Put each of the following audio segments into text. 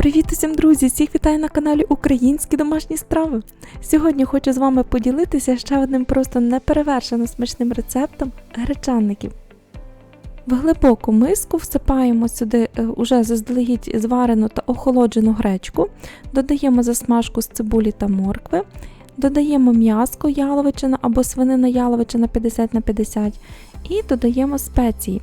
Привіт усім друзі! Всіх вітаю на каналі Українські домашні страви. Сьогодні хочу з вами поділитися ще одним просто неперевершено смачним рецептом гречанників. В глибоку миску всипаємо сюди е, уже заздалегідь зварену та охолоджену гречку, додаємо засмажку з цибулі та моркви, додаємо м'яско яловичина або свинина яловичина 50 на 50 і додаємо спеції.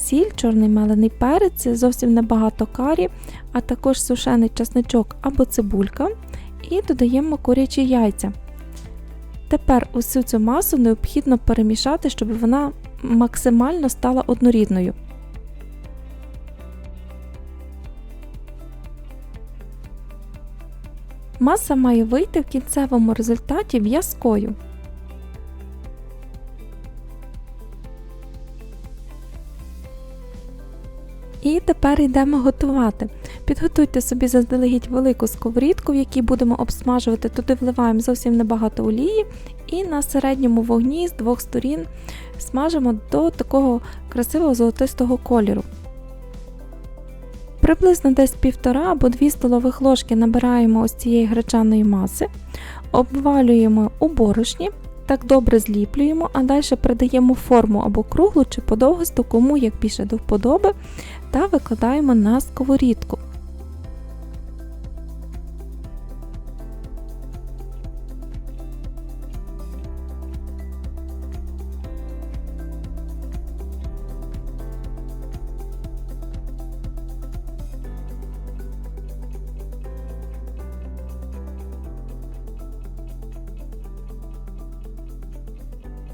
Сіль, чорний мелений перець, зовсім небагато карі, а також сушений часничок або цибулька, і додаємо курячі яйця. Тепер усю цю масу необхідно перемішати, щоб вона максимально стала однорідною. Маса має вийти в кінцевому результаті в'язкою. І тепер йдемо готувати. Підготуйте собі заздалегідь велику сковорідку, в якій будемо обсмажувати, туди вливаємо зовсім небагато олії і на середньому вогні з двох сторін смажимо до такого красивого золотистого кольору. Приблизно десь півтора або 2 столових ложки набираємо ось цієї гречаної маси, обвалюємо у борошні, так добре зліплюємо, а далі придаємо форму або круглу чи подовгосту, кому як більше до вподоби, та викладаємо на сковорідку.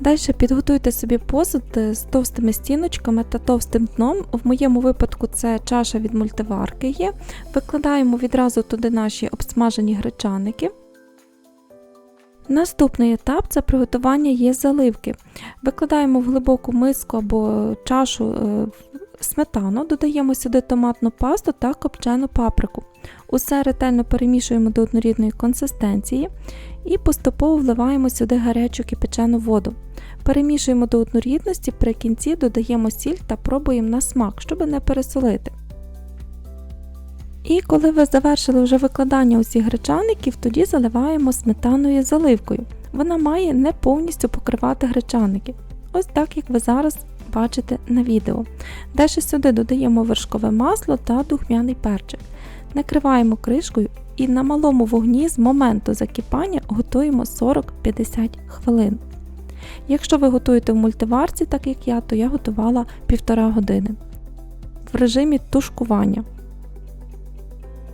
Далі підготуйте собі посуд з товстими стіночками та товстим дном. В моєму випадку це чаша від мультиварки є. Викладаємо відразу туди наші обсмажені гречаники. Наступний етап це приготування є заливки. Викладаємо в глибоку миску або чашу е, сметану, додаємо сюди томатну пасту та копчену паприку. Усе ретельно перемішуємо до однорідної консистенції і поступово вливаємо сюди гарячу кипячену воду. Перемішуємо до однорідності, при кінці додаємо сіль та пробуємо на смак, щоб не пересолити. І коли ви завершили вже викладання усіх гречаників, тоді заливаємо сметаною заливкою. Вона має не повністю покривати гречаники. Ось так, як ви зараз бачите на відео. Далі сюди додаємо вершкове масло та духмяний перчик. Накриваємо кришкою і на малому вогні з моменту закипання готуємо 40-50 хвилин. Якщо ви готуєте в мультиварці, так як я, то я готувала півтора години в режимі тушкування.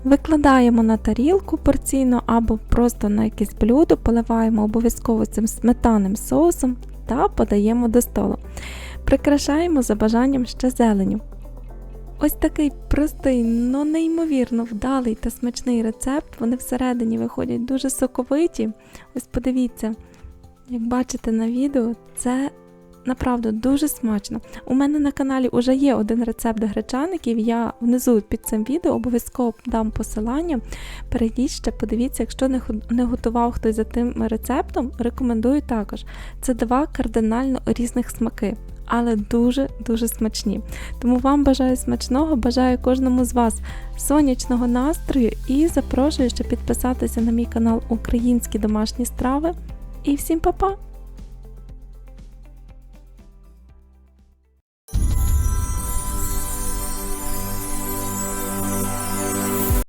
Викладаємо на тарілку порційно або просто на якесь блюдо, поливаємо обов'язково цим сметанним соусом та подаємо до столу. Прикрашаємо за бажанням ще зеленю. Ось такий простий, но неймовірно вдалий та смачний рецепт. Вони всередині виходять дуже соковиті. Ось подивіться, як бачите на відео, це направду дуже смачно. У мене на каналі вже є один рецепт гречаників. Я внизу під цим відео обов'язково дам посилання. Перейдіть ще, подивіться, якщо не готував хтось за тим рецептом, рекомендую також. Це два кардинально різних смаки але дуже-дуже смачні. Тому вам бажаю смачного, бажаю кожному з вас сонячного настрою і запрошую ще підписатися на мій канал Українські домашні страви. І всім па-па!